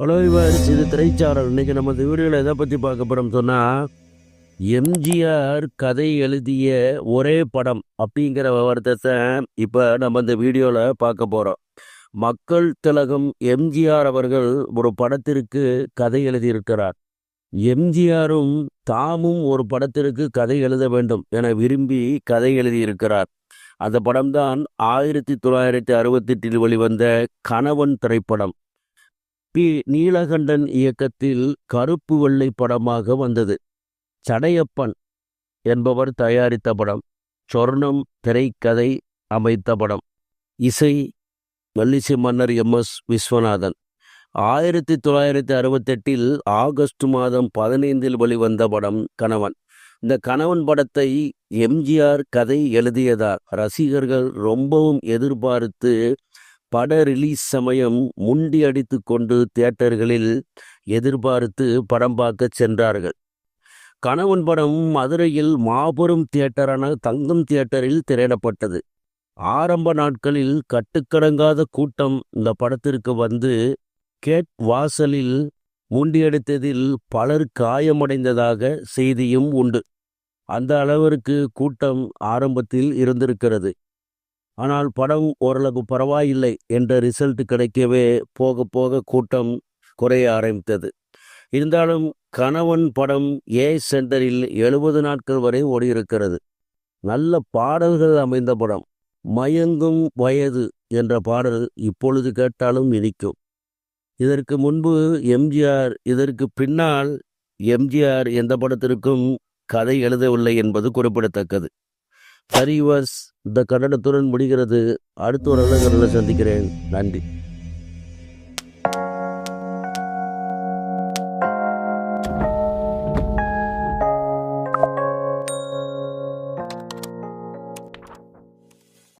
Hello இவர் இது திரைச்சாரல். இன்றைக்கி நம்ம இந்த வீடியோவில் எதை பற்றி பார்க்க போகிறோம் சொன்னால் எம்ஜிஆர் கதை எழுதிய ஒரே படம் அப்படிங்கிற விவரத்தை இப்போ நம்ம இந்த வீடியோவில் பார்க்க போகிறோம் மக்கள் திலகம் எம்ஜிஆர் அவர்கள் ஒரு படத்திற்கு கதை எழுதியிருக்கிறார். எம்ஜிஆரும் தாமும் ஒரு படத்திற்கு கதை எழுத வேண்டும் என விரும்பி கதை எழுதியிருக்கிறார். அந்த படம்தான் ஆயிரத்தி தொள்ளாயிரத்தி அறுபத்தெட்டில் வெளிவந்த கணவன் திரைப்படம். பி. நீலகண்டன் இயக்கத்தில் கருப்பு வெள்ளை படமாக வந்தது. சடையப்பன் என்பவர் தயாரித்த படம். சொர்ணம் திரைக்கதை அமைத்த படம். இசை வள்ளிசை மன்னர் எம். எஸ். விஸ்வநாதன். ஆயிரத்தி தொள்ளாயிரத்தி அறுபத்தெட்டில் ஆகஸ்ட் மாதம் பதினைந்தில் வெளிவந்த படம் கணவன். இந்த கணவன் படத்தை எம்ஜிஆர் கதை எழுதியதால் ரசிகர்கள் ரொம்பவும் எதிர்பார்த்து பட ரிலீஸ் சமயம் முண்டி அடித்து கொண்டு தியேட்டர்களில் எதிர்பார்த்து படம் பார்க்க சென்றார்கள். கணவன் படம் மதுரையில் மாபெரும் தியேட்டரான தங்கம் தியேட்டரில் திரையிடப்பட்டது. ஆரம்ப நாட்களில் கட்டுக்கடங்காத கூட்டம் இந்த படத்திற்கு வந்து கேட் வாசலில் முண்டியடித்ததில் பலர் காயமடைந்ததாக செய்தியும் உண்டு. அந்த அளவிற்கு கூட்டம் ஆரம்பத்தில் இருந்திருக்கிறது. ஆனால் படம் ஓரளவு பரவாயில்லை என்ற ரிசல்ட் கிடைக்கவே போக போக கூட்டம் குறைய ஆரம்பித்தது. இருந்தாலும் கணவன் படம் ஏ சென்டரில் எழுபது நாட்கள் வரை ஓடியிருக்கிறது. நல்ல பாடல்கள் அமைந்த படம். மயங்கும் வயது என்ற பாடல் இப்பொழுது கேட்டாலும் இனிக்கும். இதற்கு முன்பு எம்ஜிஆர் இதற்கு பின்னால் எம்ஜிஆர் எந்த படத்திற்கும் கதை எழுதவில்லை என்பது குறிப்பிடத்தக்கது. சரி வாஸ் இந்த கன்னடத்துடன் முடிகிறது. அடுத்த ஒரு நல்ல சந்திக்கிறேன். நன்றி.